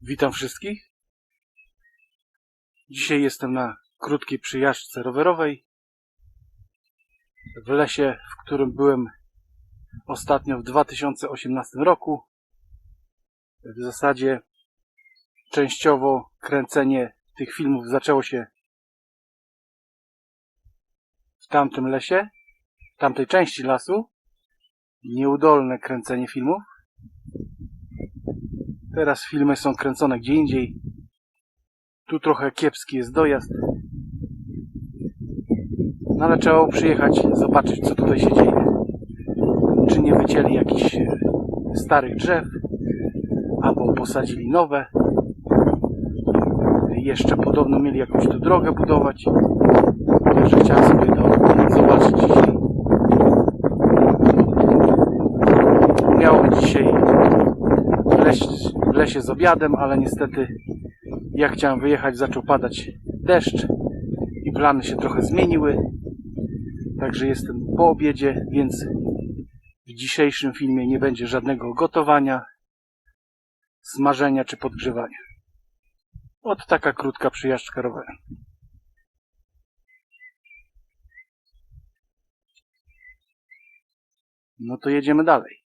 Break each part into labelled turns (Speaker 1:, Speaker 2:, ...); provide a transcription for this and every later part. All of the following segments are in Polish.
Speaker 1: Witam wszystkich. Dzisiaj jestem na krótkiej przyjażdżce rowerowej w lesie, w którym byłem ostatnio w 2018 roku. W zasadzie częściowo kręcenie tych filmów zaczęło się w tamtym lesie, w tamtej części lasu. Nieudolne kręcenie filmów. Teraz filmy są kręcone gdzie indziej. Tu trochę kiepski jest dojazd. No ale trzeba przyjechać, zobaczyć co tutaj się dzieje. Czy nie wycięli jakichś e, starych drzew, albo posadzili nowe. Jeszcze podobno mieli jakąś tu drogę budować. Także chciałem sobie to zobaczyć dzisiaj. Miało być dzisiaj lesie, w lesie z obiadem, ale niestety jak chciałem wyjechać, zaczął padać deszcz i plany się trochę zmieniły. Także jestem po obiedzie, więc w dzisiejszym filmie nie będzie żadnego gotowania, smażenia czy podgrzewania. Od taka krótka przyjażdżka rowerem. No to jedziemy dalej.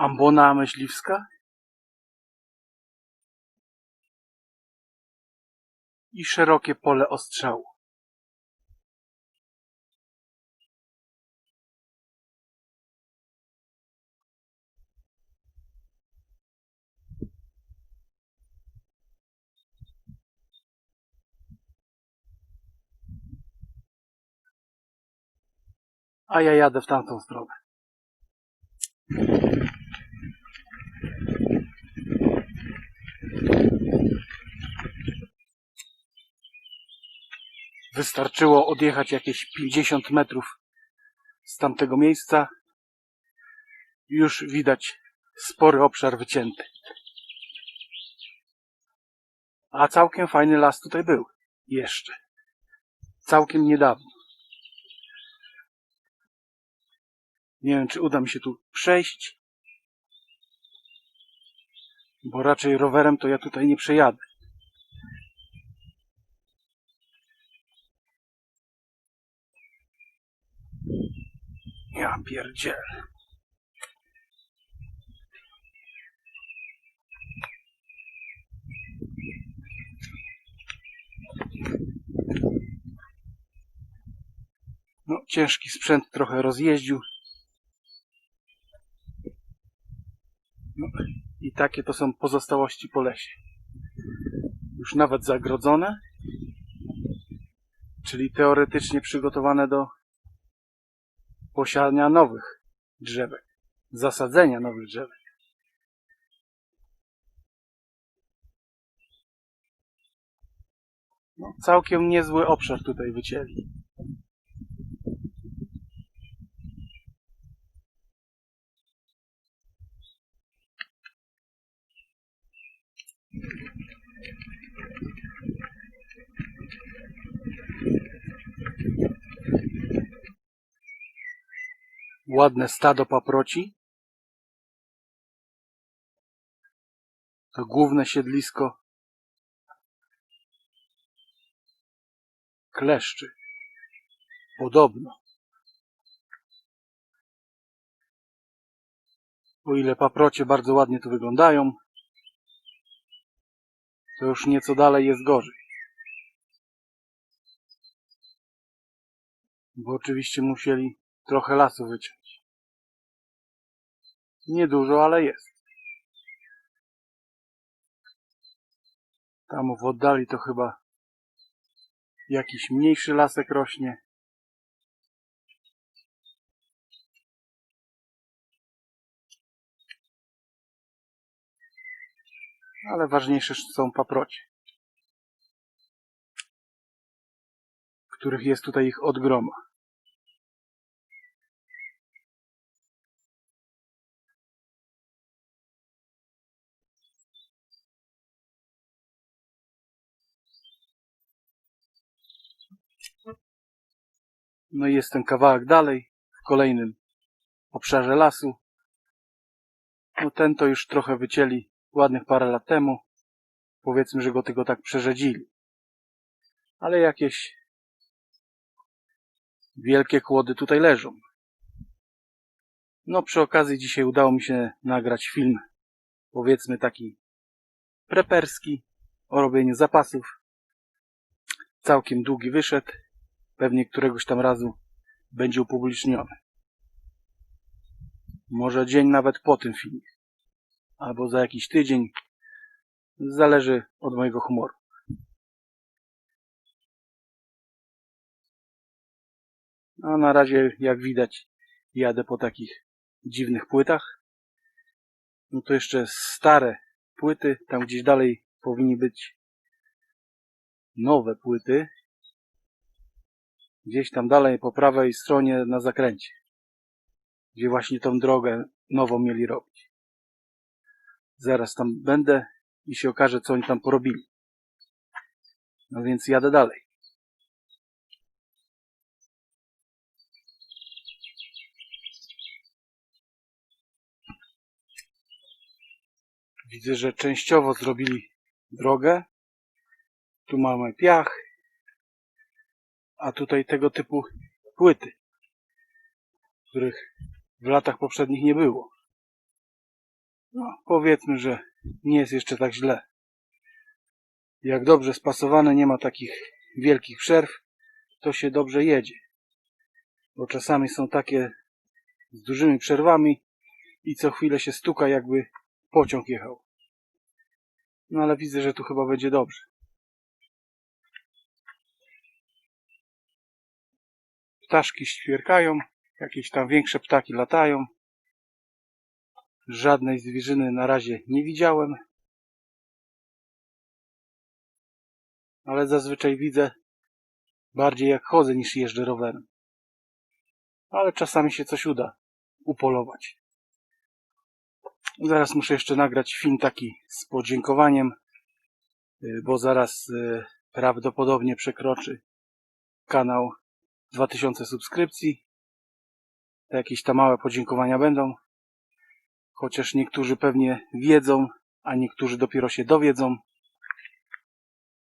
Speaker 1: Ambona myśliwska i szerokie pole ostrzału. A ja jadę w tamtą stronę. Wystarczyło odjechać jakieś 50 metrów z tamtego miejsca. Już widać spory obszar wycięty. A całkiem fajny las tutaj był. Jeszcze. Całkiem niedawno. Nie wiem, czy uda mi się tu przejść. Bo raczej rowerem to ja tutaj nie przejadę. Ja pierdzielę. No, ciężki sprzęt trochę rozjeździł. No, I takie to są pozostałości po lesie. Już nawet zagrodzone, czyli teoretycznie przygotowane do posiania nowych drzewek, zasadzenia nowych drzewek. No, całkiem niezły obszar tutaj wycięli. Ładne stado paproci. To główne siedlisko kleszczy. Podobno. O ile paprocie bardzo ładnie tu wyglądają, to już nieco dalej jest gorzej. Bo oczywiście musieli trochę lasu wyciąć. Niedużo, ale jest. Tam w oddali to chyba jakiś mniejszy lasek rośnie. Ale ważniejsze są paprocie. Których jest tutaj ich od groma. No i jest ten kawałek dalej, w kolejnym obszarze lasu. No ten to już trochę wycięli ładnych parę lat temu. Powiedzmy, że go tylko tak przerzedzili. Ale jakieś wielkie kłody tutaj leżą. No przy okazji dzisiaj udało mi się nagrać film, powiedzmy taki preperski o robieniu zapasów. Całkiem długi wyszedł. Pewnie któregoś tam razu będzie upubliczniony. Może dzień nawet po tym filmie. Albo za jakiś tydzień. Zależy od mojego humoru. A na razie, jak widać, jadę po takich dziwnych płytach. No to jeszcze stare płyty. Tam gdzieś dalej powinni być nowe płyty. Gdzieś tam dalej po prawej stronie na zakręcie. Gdzie właśnie tą drogę nową mieli robić. Zaraz tam będę i się okaże, co oni tam porobili. No więc jadę dalej. Widzę, że częściowo zrobili drogę. Tu mamy piach, a tutaj tego typu płyty, których w latach poprzednich nie było. No, powiedzmy, że nie jest jeszcze tak źle. Jak dobrze spasowane, nie ma takich wielkich przerw, to się dobrze jedzie. Bo czasami są takie z dużymi przerwami i co chwilę się stuka, jakby pociąg jechał. No ale widzę, że tu chyba będzie dobrze. Ptaszki świerkają, jakieś tam większe ptaki latają. Żadnej zwierzyny na razie nie widziałem. Ale zazwyczaj widzę bardziej jak chodzę niż jeżdżę rowerem. Ale czasami się coś uda upolować. Zaraz muszę jeszcze nagrać film taki z podziękowaniem, y, bo zaraz y, prawdopodobnie przekroczy kanał 2000 subskrypcji. Jakieś tam małe podziękowania będą. Chociaż niektórzy pewnie wiedzą, a niektórzy dopiero się dowiedzą.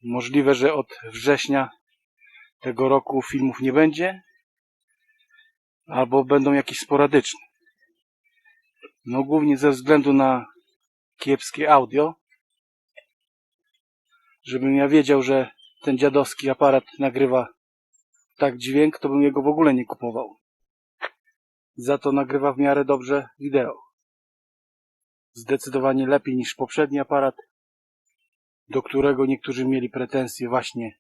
Speaker 1: Możliwe, że od września tego roku filmów nie będzie, albo będą jakieś sporadyczne. No głównie ze względu na kiepskie audio. Żebym ja wiedział, że ten dziadowski aparat nagrywa tak dźwięk, to bym jego w ogóle nie kupował. Za to nagrywa w miarę dobrze wideo. Zdecydowanie lepiej niż poprzedni aparat, do którego niektórzy mieli pretensje właśnie,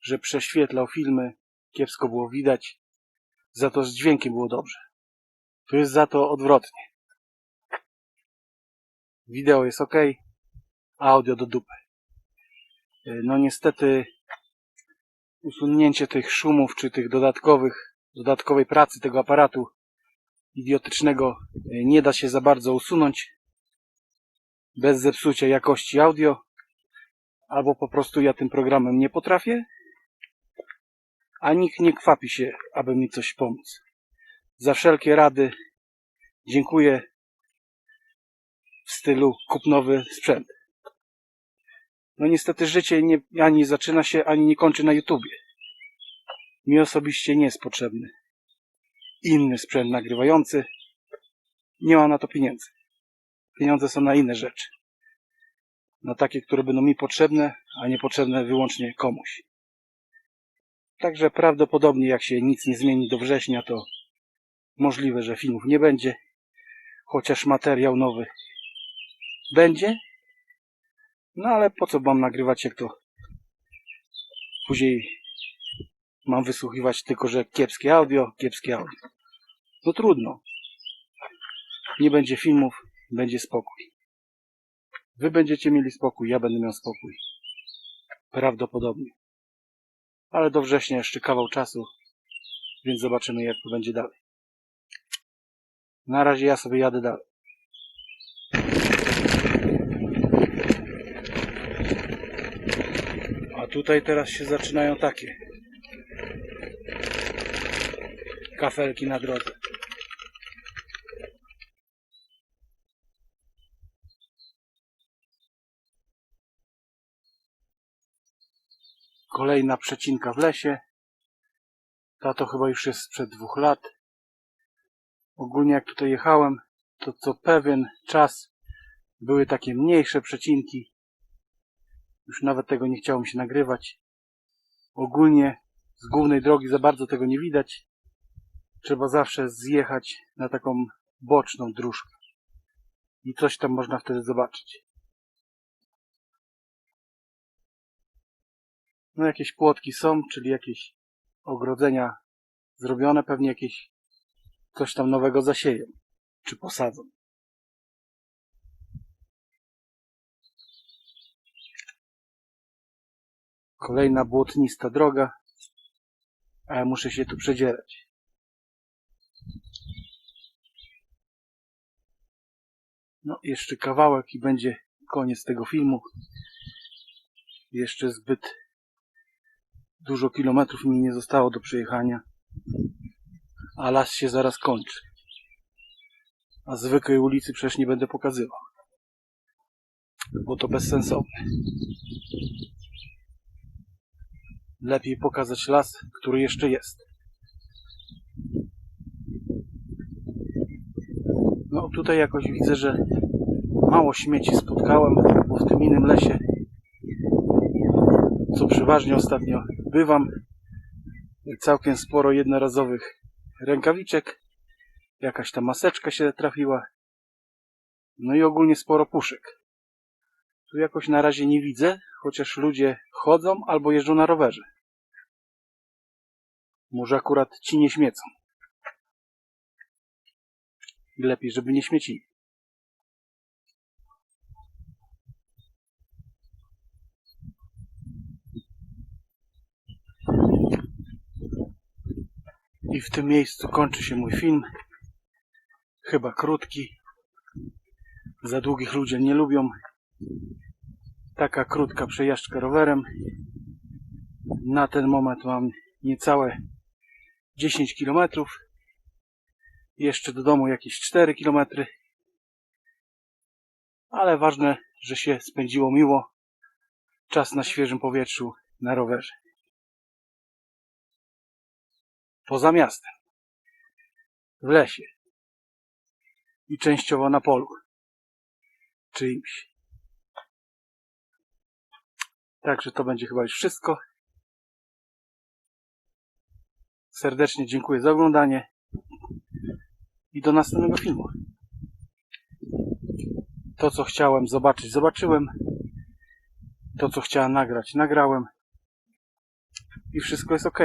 Speaker 1: że prześwietlał filmy, kiepsko było widać, za to z dźwiękiem było dobrze. Tu jest za to odwrotnie. Wideo jest ok, audio do dupy. No niestety usunięcie tych szumów, czy tych dodatkowych, dodatkowej pracy tego aparatu idiotycznego nie da się za bardzo usunąć bez zepsucia jakości audio albo po prostu ja tym programem nie potrafię a nikt nie kwapi się, aby mi coś pomóc. Za wszelkie rady dziękuję w stylu kup nowy sprzęt. No niestety życie nie, ani zaczyna się, ani nie kończy na YouTubie. Mi osobiście nie jest potrzebny inny sprzęt nagrywający. Nie mam na to pieniędzy. Pieniądze są na inne rzeczy. Na takie, które będą mi potrzebne, a nie potrzebne wyłącznie komuś. Także prawdopodobnie jak się nic nie zmieni do września, to możliwe, że filmów nie będzie. Chociaż materiał nowy będzie. No ale po co mam nagrywać, jak to później mam wysłuchiwać tylko, że kiepskie audio, kiepskie audio. No trudno. Nie będzie filmów, będzie spokój. Wy będziecie mieli spokój, ja będę miał spokój. Prawdopodobnie. Ale do września jeszcze kawał czasu, więc zobaczymy jak to będzie dalej. Na razie ja sobie jadę dalej. A tutaj teraz się zaczynają takie kafelki na drodze. Kolejna przecinka w lesie. Ta to chyba już jest sprzed dwóch lat. Ogólnie jak tutaj jechałem, to co pewien czas były takie mniejsze przecinki. Już nawet tego nie chciało mi się nagrywać. Ogólnie z głównej drogi za bardzo tego nie widać. Trzeba zawsze zjechać na taką boczną dróżkę. I coś tam można wtedy zobaczyć. No jakieś płotki są, czyli jakieś ogrodzenia zrobione, pewnie jakieś coś tam nowego zasieją, czy posadzą. Kolejna błotnista droga, a ja muszę się tu przedzierać. No, jeszcze kawałek i będzie koniec tego filmu. Jeszcze zbyt dużo kilometrów mi nie zostało do przejechania, a las się zaraz kończy. A zwykłej ulicy przecież nie będę pokazywał, bo to bezsensowne. Lepiej pokazać las, który jeszcze jest. No tutaj jakoś widzę, że mało śmieci spotkałem, bo w tym innym lesie, co przeważnie ostatnio bywam, całkiem sporo jednorazowych rękawiczek, jakaś ta maseczka się trafiła, no i ogólnie sporo puszek. Tu jakoś na razie nie widzę, chociaż ludzie chodzą albo jeżdżą na rowerze. Może akurat ci nie śmiecą. I lepiej, żeby nie śmiecili. I w tym miejscu kończy się mój film. Chyba krótki. Za długich ludzie nie lubią. Taka krótka przejażdżka rowerem. Na ten moment mam niecałe 10 km. Jeszcze do domu jakieś 4 km. Ale ważne, że się spędziło miło. Czas na świeżym powietrzu na rowerze. Poza miastem. W lesie. I częściowo na polu. Czyimś. Także to będzie chyba już wszystko. Serdecznie dziękuję za oglądanie i do następnego filmu. To, co chciałem zobaczyć, zobaczyłem. To, co chciałem nagrać, nagrałem. I wszystko jest ok.